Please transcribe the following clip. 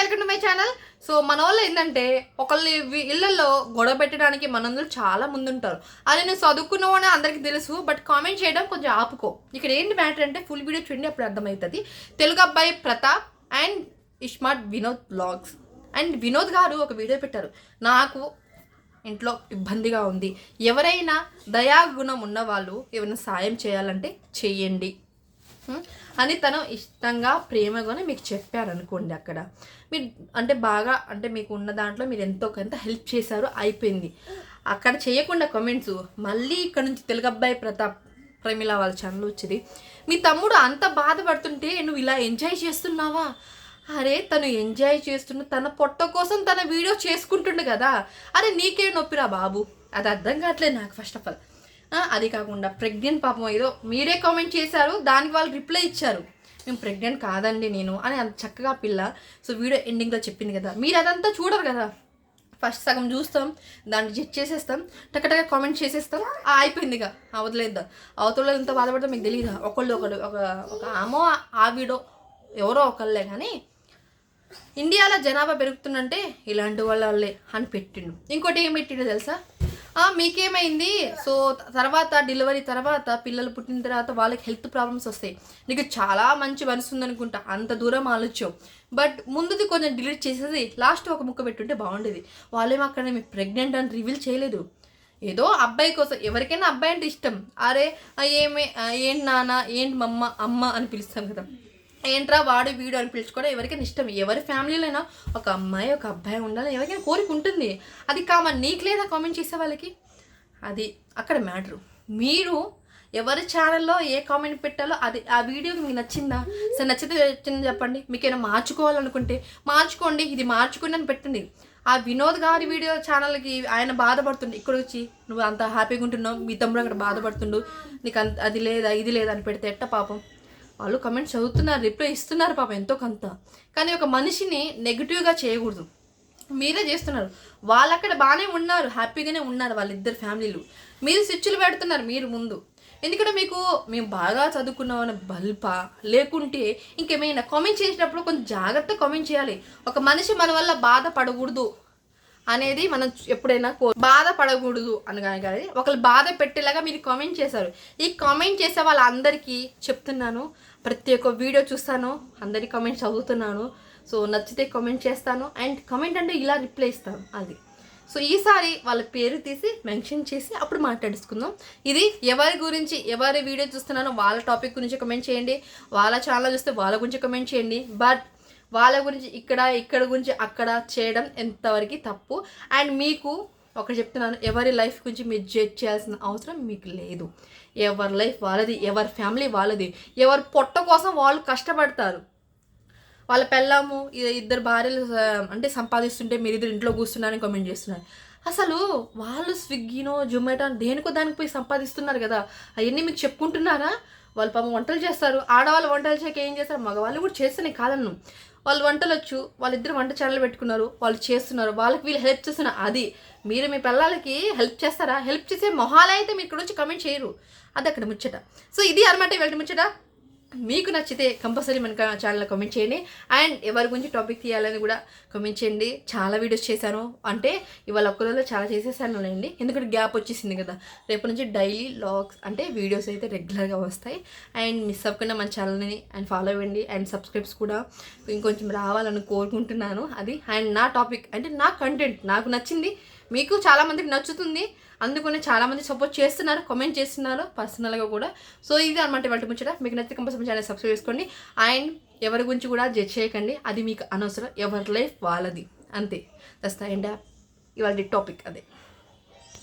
Welcome to my channel. So మన వాళ్ళు ఏంటంటే ఒకళ్ళు ఇళ్ళల్లో గొడవ పెట్టడానికి మనందరూ చాలా ముందుంటారు. అది నేను చదువుకున్నామని అందరికీ తెలుసు బట్ కామెంట్ చేయడం కొంచెం ఆపుకో. ఇక్కడ ఏంటి మ్యాటర్ అంటే ఫుల్ వీడియో చూడండి అప్పుడు అర్థమవుతుంది. తెలుగు అబ్బాయి Pratap and iSmart Vinod blogs and Vinod garu ఒక వీడియో పెట్టారు. నాకు ఇంట్లో ఇబ్బందిగా ఉంది. ఎవరైనా దయాగుణం ఉన్నవాళ్ళు ఏమైనా సాయం చేయాలంటే చేయండి అని తను ఇష్టంగా ప్రేమగానే మీకు చెప్పారనుకోండి అక్కడ. మీరు అంటే బాగా అంటే మీకు ఉన్న దాంట్లో మీరు ఎంతో కొంత హెల్ప్ చేశారు అయిపోయింది. అక్కడ చేయకుండా కమెంట్స్ మళ్ళీ ఇక్కడ నుంచి తెలుగు అబ్బాయి ప్రతాప్ ప్రమిళ వాళ్ళ ఛానల్ వచ్చింది. మీ తమ్ముడు అంత బాధపడుతుంటే నువ్వు ఇలా ఎంజాయ్ చేస్తున్నావా? అరే తను ఎంజాయ్ చేస్తున్న తన పొట్ట కోసం తన వీడియో చేసుకుంటుండు కదా. అరే నీకే నొప్పిరా బాబు? అది అర్థం కావట్లేదు నాకు ఫస్ట్ ఆఫ్ ఆల్ అది కాకుండా ప్రెగ్నెంట్ పాపం ఏదో మీరే కామెంట్ చేశారు దానికి వాళ్ళు రిప్లై ఇచ్చారు. మేము ప్రెగ్నెంట్ కాదండి నేను అని అంత చక్కగా పిల్ల సో వీడియో ఎండింగ్లో చెప్పింది కదా. మీరు అదంతా చూడరు కదా. ఫస్ట్ సగం చూస్తాం దాన్ని జడ్జ్ చేసేస్తాం టక్కటగా కామెంట్ చేసేస్తాం ఆ, అయిపోయింది ఇక. ఆ, వదిలేద్దాం. అవతల ఎంత బాధపడతా మీకు తెలియదు ఒకళ్ళు ఒకళ్ళు ఒక ఒక ఆమో ఆ వీడో ఎవరో ఒకళ్ళే కానీ ఇండియాలో జనాభా పెరుగుతుందంటే ఇలాంటి వాళ్ళే అని పెట్టిండు. ఇంకోటి ఏం పెట్టిండు తెలుసా? మీకేమైంది? సో తర్వాత డెలివరీ తర్వాత పిల్లలు పుట్టిన తర్వాత వాళ్ళకి హెల్త్ ప్రాబ్లమ్స్ వస్తాయి. నీకు చాలా మంచి మనసు ఉందనుకుంటా అంత దూరం ఆలోచం బట్ ముందుది కొంచెం డిలీట్ చేసేది లాస్ట్ ఒక ముక్క పెట్టుంటే బాగుండేది. వాళ్ళేమో అక్కడ మీకు ప్రెగ్నెంట్ అని రివీల్ చేయలేదు. ఏదో అబ్బాయి కోసం ఎవరికైనా అబ్బాయి అంటే ఇష్టం. అరే ఆ, ఏమే ఏంటి నాన్న ఏంటి మమ్మ అమ్మ అని పిలుస్తాం కదా. ఏంట్రా వాడు వీడు అని పిలుచుకోవడం ఎవరికైనా ఇష్టం? ఎవరి ఫ్యామిలీలో అయినా ఒక అమ్మాయి ఒక అబ్బాయి ఉండాలి. ఎవరికైనా కోరిక ఉంటుంది. అది కామన్. నీకు లేదా కామెంట్ చేసే వాళ్ళకి? అది అక్కడ మ్యాటరు. మీరు ఎవరి ఛానల్లో ఏ కామెంట్ పెట్టాలో అది ఆ వీడియో మీకు నచ్చిందా? సరే నచ్చితే నచ్చింది చెప్పండి. మీకు ఏమైనా మార్చుకోవాలనుకుంటే మార్చుకోండి. ఇది మార్చుకోండి అని పెట్టండి. ఆ వినోద్ గారి వీడియో ఛానల్కి ఆయన బాధపడుతుండు. ఇక్కడ వచ్చి నువ్వు అంత హ్యాపీగా ఉంటున్నావు. మీ తమ్ముడు అక్కడ బాధపడుతుండు. నీకు అంత అది లేదా ఇది లేదా అని పెడితే ఎట్ట పాపం? వాళ్ళు కమెంట్స్ చదువుతున్నారు రిప్లై ఇస్తున్నారు పాపం ఎంతో కొంత. కానీ ఒక మనిషిని నెగిటివ్గా చేయకూడదు. మీరే చేస్తున్నారు. వాళ్ళు అక్కడ బాగానే ఉన్నారు హ్యాపీగానే ఉన్నారు వాళ్ళిద్దరు ఫ్యామిలీలు. మీరు స్విచ్లు పెడుతున్నారు మీరు ముందు. ఎందుకంటే మీకు మేము బాగా చదువుకున్నామన్న బల్పా లేకుంటే ఇంకేమైనా కామెంట్ చేసినప్పుడు కొంచెం జాగ్రత్త కామెంట్ చేయాలి. ఒక మనిషి మన వల్ల బాధపడకూడదు అనేది మనం ఎప్పుడైనా కో బాధపడకూడదు అనగానే కానీ ఒకళ్ళు బాధ పెట్టేలాగా మీరు కామెంట్ చేశారు. ఈ కామెంట్ చేసే వాళ్ళందరికీ చెప్తున్నాను. ప్రతి ఒక్క వీడియో చూస్తాను అందరి కమెంట్స్ చదువుతున్నాను. సో నచ్చితే కమెంట్ చేస్తాను అండ్ కమెంట్ అంటే ఇలా రిప్లై ఇస్తాను అది. సో ఈసారి వాళ్ళ పేరు తీసి మెన్షన్ చేసి అప్పుడు మాట్లాడుకుందాం ఇది ఎవరి గురించి ఎవరి వీడియో చూస్తున్నానో వాళ్ళ టాపిక్ గురించి కమెంట్ చేయండి. వాళ్ళ ఛానల్ చూస్తే వాళ్ళ గురించి కమెంట్ చేయండి. బట్ వాళ్ళ గురించి ఇక్కడ ఇక్కడ గురించి అక్కడ చేయడం ఎంతవరకు తప్పు? అండ్ మీకు ఒకటి చెప్తున్నాను ఎవరి లైఫ్ గురించి మీరు జడ్జ్ చేయాల్సిన అవసరం మీకు లేదు. ఎవరి లైఫ్ వాళ్ళది ఎవరి ఫ్యామిలీ వాళ్ళది ఎవరి పొట్ట కోసం వాళ్ళు కష్టపడతారు. వాళ్ళ పెళ్ళాము ఇద్దరు భార్యలు అంటే సంపాదిస్తుంటే మీరు ఇద్దరు ఇంట్లో కూర్చున్నారని కమెంట్ చేస్తున్నారు. అసలు వాళ్ళు స్విగ్గీనో జొమాటో దేనికో దానికి పోయి సంపాదిస్తున్నారు కదా. అవన్నీ మీకు చెప్పుకుంటున్నారా? వాళ్ళు పాపం వంటలు చేస్తారు. ఆడవాళ్ళు వంటలు చేయక ఏం చేస్తారు? మగవాళ్ళు కూడా చేస్తేనే కాదన్ను. వాళ్ళు వంటలు వచ్చు వాళ్ళిద్దరు వంట ఛానల్ పెట్టుకున్నారు వాళ్ళు చేస్తున్నారు వాళ్ళకి వీళ్ళు హెల్ప్ చేస్తున్నారు అది. మీరు మీ పిల్లలకి హెల్ప్ చేస్తారా? హెల్ప్ చేసే మొహాలైతే మీరు ఇక్కడ వచ్చి కమెంట్ చేయరు. అది అక్కడ ముచ్చట. సో ఇది అనమాట వెళ్ళి ముచ్చట. మీకు నచ్చితే కంపల్సరీ మన ఛానల్లో కమెంట్ చేయండి. అండ్ ఎవరి గురించి టాపిక్ తీయాలని కూడా కమెంట్ చేయండి. చాలా వీడియోస్ చేశాను. అంటే ఇవాళ ఒక్క రోజులో చాలా చేసేసాను లేండి. ఎందుకంటే గ్యాప్ వచ్చేసింది కదా. రేపు నుంచి డైలీ లాగ్స్ అంటే వీడియోస్ అయితే రెగ్యులర్గా వస్తాయి. అండ్ మిస్ అవ్వకుండా మన ఛానల్ని అండ్ ఫాలో అవ్వండి. అండ్ సబ్స్క్రైబ్స్ కూడా ఇంకొంచెం రావాలని కోరుకుంటున్నాను. అది అండ్ నా టాపిక్ అంటే నా కంటెంట్ నాకు నచ్చింది. మీకు చాలామందికి నచ్చుతుంది. అందుకనే చాలామంది సపోర్ట్ చేస్తున్నారు కామెంట్ చేస్తున్నారు పర్సనల్గా కూడా. సో ఇది అనమాట ఇవాళ ముచ్చట. మీకు నచ్చితే కంపల్సరీ ఛానల్ సబ్స్క్రైబ్ చేసుకోండి. అండ్ ఎవరి గురించి కూడా జడ్జ్ చేయకండి. అది మీకు అనవసరం. ఎవరి లైఫ్ వాళ్ళది. అంతే. దస్తా ఎండ్ ఇవాళ టాపిక్ అదే.